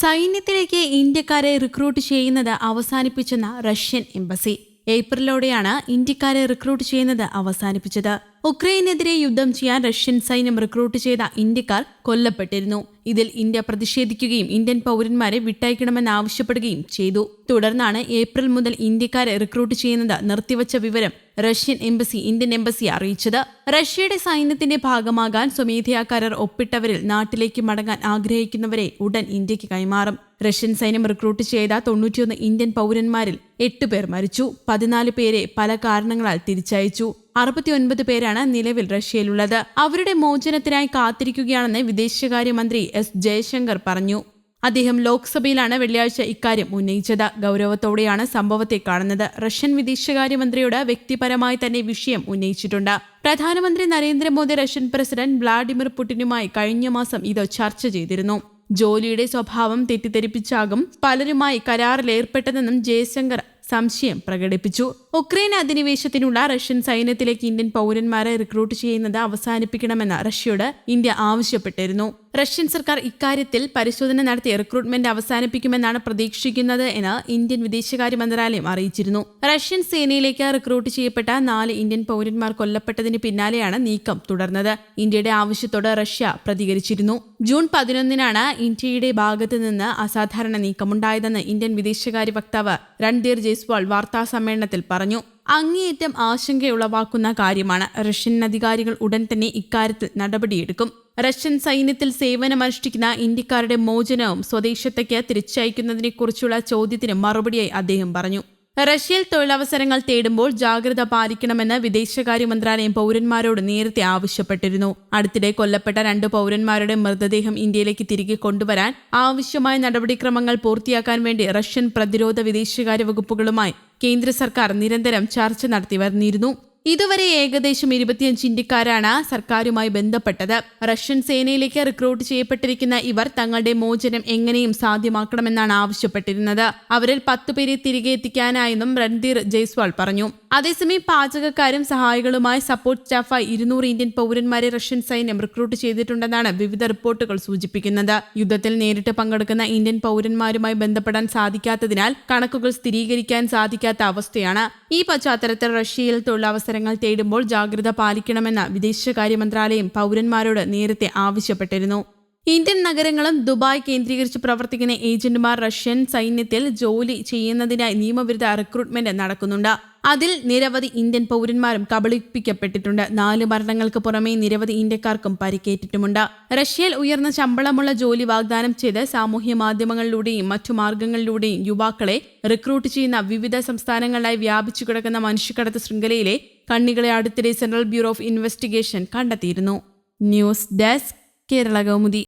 സൈന്യത്തിലേക്ക് ഇന്ത്യക്കാരെ റിക്രൂട്ട് ചെയ്യുന്നത് അവസാനിപ്പിച്ചെന്ന Russian embassy ഏപ്രിലോടെയാണ് ഇന്ത്യക്കാരെ റിക്രൂട്ട് ചെയ്യുന്നത് അവസാനിപ്പിച്ചത്. ഉക്രൈനെതിരെ യുദ്ധം ചെയ്യാൻ റഷ്യൻ സൈന്യം റിക്രൂട്ട് ചെയ്ത ഇന്ത്യക്കാർ കൊല്ലപ്പെട്ടിരുന്നു. ഇതിൽ ഇന്ത്യ പ്രതിഷേധിക്കുകയും ഇന്ത്യൻ പൗരന്മാരെ വിട്ടയക്കണമെന്ന് ആവശ്യപ്പെടുകയും ചെയ്തു. തുടർന്നാണ് ഏപ്രിൽ മുതൽ ഇന്ത്യക്കാരെ റിക്രൂട്ട് ചെയ്യുന്നത് നിർത്തിവച്ച വിവരം റഷ്യൻ എംബസി ഇന്ത്യൻ എംബസി അറിയിച്ചത്. റഷ്യയുടെ സൈന്യത്തിന്റെ ഭാഗമാകാൻ സ്വമേധയാ കരാർ ഒപ്പിട്ടവരിൽ നാട്ടിലേക്ക് മടങ്ങാൻ ആഗ്രഹിക്കുന്നവരെ ഉടൻ ഇന്ത്യയ്ക്ക് കൈമാറും. റഷ്യൻ സൈന്യം റിക്രൂട്ട് ചെയ്ത തൊണ്ണൂറ്റിയൊന്ന് ഇന്ത്യൻ പൗരന്മാരിൽ എട്ട് പേർ മരിച്ചു. പതിനാല് പേരെ പല കാരണങ്ങളാൽ തിരിച്ചയച്ചു. അറുപത്തിയൊൻപത് പേരാണ് നിലവിൽ റഷ്യയിലുള്ളത്. അവരുടെ മോചനത്തിനായി കാത്തിരിക്കുകയാണെന്ന് വിദേശകാര്യമന്ത്രി എസ് ജയശങ്കർ പറഞ്ഞു. അദ്ദേഹം ലോക്സഭയിലാണ് വെള്ളിയാഴ്ച ഇക്കാര്യം ഉന്നയിച്ചത്. ഗൗരവത്തോടെയാണ് സംഭവത്തെ കാണുന്നത്. റഷ്യൻ വിദേശകാര്യമന്ത്രിയോട് വ്യക്തിപരമായി തന്നെ വിഷയം ഉന്നയിച്ചിട്ടുണ്ട്. പ്രധാനമന്ത്രി നരേന്ദ്രമോദി റഷ്യൻ പ്രസിഡന്റ് വ്ളാഡിമിർ പുടിനുമായി കഴിഞ്ഞ മാസം ഇത് ചർച്ച ചെയ്തിരുന്നു. ജോലിയുടെ സ്വഭാവം തെറ്റിദ്ധരിപ്പിച്ചാകും പലരുമായി കരാറിലേർപ്പെട്ടതെന്നും ജയശങ്കർ സംശയം പ്രകടിപ്പിച്ചു. ഉക്രൈൻ അധിനിവേശത്തിനുള്ള റഷ്യൻ സൈന്യത്തിലേക്ക് ഇന്ത്യൻ പൗരന്മാരെ റിക്രൂട്ട് ചെയ്യുന്നത് അവസാനിപ്പിക്കണമെന്ന് റഷ്യയോട് ഇന്ത്യ ആവശ്യപ്പെട്ടിരുന്നു. റഷ്യൻ സർക്കാർ ഇക്കാര്യത്തിൽ പരിശോധന നടത്തി റിക്രൂട്ട്മെന്റ് അവസാനിപ്പിക്കുമെന്നാണ് പ്രതീക്ഷിക്കുന്നത് എന്ന് ഇന്ത്യൻ വിദേശകാര്യ മന്ത്രാലയം അറിയിച്ചിരുന്നു. റഷ്യൻ സേനയിലേക്ക് റിക്രൂട്ട് ചെയ്യപ്പെട്ട നാല് ഇന്ത്യൻ പൗരന്മാർ കൊല്ലപ്പെട്ടതിന് പിന്നാലെയാണ് നീക്കം തുടർന്നത്. ഇന്ത്യയുടെ ആവശ്യത്തോട് റഷ്യ പ്രതികരിച്ചിരുന്നു. ജൂൺ പതിനൊന്നിനാണ് ഇന്ത്യയുടെ ഭാഗത്ത് നിന്ന് അസാധാരണ നീക്കമുണ്ടായതെന്ന് ഇന്ത്യൻ വിദേശകാര്യ വക്താവ് രൺധീർ ജയ്സ്വാൾ വാർത്താ സമ്മേളനത്തിൽ പറഞ്ഞു അങ്ങേയറ്റം ആശങ്കയുളവാക്കുന്ന കാര്യമാണ്. റഷ്യൻ അധികാരികൾ ഉടൻ തന്നെ ഇക്കാര്യത്തിൽ നടപടിയെടുക്കും. റഷ്യൻ സൈന്യത്തിൽ സേവനമനുഷ്ഠിക്കുന്ന ഇന്ത്യക്കാരുടെ മോചനവും സ്വദേശത്തേക്ക് തിരിച്ചയക്കുന്നതിനെക്കുറിച്ചുള്ള ചോദ്യത്തിന് മറുപടിയായി അദ്ദേഹം പറഞ്ഞു. റഷ്യയിൽ തൊഴിലവസരങ്ങൾ തേടുമ്പോൾ ജാഗ്രത പാലിക്കണമെന്ന് വിദേശകാര്യ മന്ത്രാലയം പൗരന്മാരോട് നേരത്തെ ആവശ്യപ്പെട്ടിരുന്നു. അടുത്തിടെ കൊല്ലപ്പെട്ട രണ്ട് പൗരന്മാരുടെ മൃതദേഹം ഇന്ത്യയിലേക്ക് തിരികെ കൊണ്ടുവരാൻ ആവശ്യമായ നടപടിക്രമങ്ങൾ പൂർത്തിയാക്കാൻ വേണ്ടി റഷ്യൻ പ്രതിരോധ വിദേശകാര്യ വകുപ്പുകളുമായി കേന്ദ്ര സർക്കാർ നിരന്തരം ചർച്ച നടത്തി വന്നിരുന്നു ഇതുവരെ ഏകദേശം ഇരുപത്തിയഞ്ച് ഇന്ത്യക്കാരാണ് സർക്കാരുമായി ബന്ധപ്പെട്ടത്. റഷ്യൻ സേനയിലേക്ക് റിക്രൂട്ട് ചെയ്യപ്പെട്ടിരിക്കുന്ന ഇവർ തങ്ങളുടെ മോചനം എങ്ങനെയും സാധ്യമാക്കണമെന്നാണ് ആവശ്യപ്പെട്ടിരുന്നത്. അവരിൽ പത്ത് പേരെ തിരികെ എത്തിക്കാനായെന്നും രൺധീർ ജയ്സ്വാൾ പറഞ്ഞു. അതേസമയം പാചകക്കാരും സഹായികളുമായി സപ്പോർട്ട് സ്റ്റാഫായി ഇരുന്നൂറ് ഇന്ത്യൻ പൗരന്മാരെ റഷ്യൻ സൈന്യം റിക്രൂട്ട് ചെയ്തിട്ടുണ്ടെന്നാണ് വിവിധ റിപ്പോർട്ടുകൾ സൂചിപ്പിക്കുന്നത്. യുദ്ധത്തിൽ നേരിട്ട് പങ്കെടുക്കുന്ന ഇന്ത്യൻ പൗരന്മാരുമായി ബന്ധപ്പെടാൻ സാധിക്കാത്തതിനാൽ കണക്കുകൾ സ്ഥിരീകരിക്കാൻ സാധിക്കാത്ത അവസ്ഥയാണ്. ഈ പശ്ചാത്തലത്തിൽ റഷ്യയിൽ തൊഴിലവസരങ്ങൾ തേടുമ്പോൾ ജാഗ്രത പാലിക്കണമെന്ന് വിദേശകാര്യ മന്ത്രാലയം പൗരന്മാരോട് നേരത്തെ ആവശ്യപ്പെട്ടിരുന്നു. ഇന്ത്യൻ നഗരങ്ങളും ദുബായ് കേന്ദ്രീകരിച്ച് പ്രവർത്തിക്കുന്ന ഏജന്റുമാർ റഷ്യൻ സൈന്യത്തിൽ ജോലി ചെയ്യുന്നതിനായി നിയമവിരുദ്ധ റിക്രൂട്ട്മെന്റ് നടക്കുന്നുണ്ട്. അതിൽ നിരവധി ഇന്ത്യൻ പൗരന്മാരും കബളിപ്പിക്കപ്പെട്ടിട്ടുണ്ട്. നാല് മരണങ്ങൾക്ക് പുറമേ നിരവധി ഇന്ത്യക്കാർക്കും പരിക്കേറ്റിട്ടുമുണ്ട്. റഷ്യയിൽ ഉയർന്ന ശമ്പളമുള്ള ജോലി വാഗ്ദാനം ചെയ്ത് സാമൂഹ്യ മാധ്യമങ്ങളിലൂടെയും മറ്റു മാർഗങ്ങളിലൂടെയും യുവാക്കളെ റിക്രൂട്ട് ചെയ്യുന്ന വിവിധ സംസ്ഥാനങ്ങളിലായി വ്യാപിച്ചു കിടക്കുന്ന മനുഷ്യക്കടത്ത് ശൃംഖലയിലെ കണ്ണികളെ അടുത്തിടെ സെൻട്രൽ ബ്യൂറോ ഓഫ് ഇൻവെസ്റ്റിഗേഷൻ കണ്ടെത്തിയിരുന്നു. News desk Kerala Kaumudi.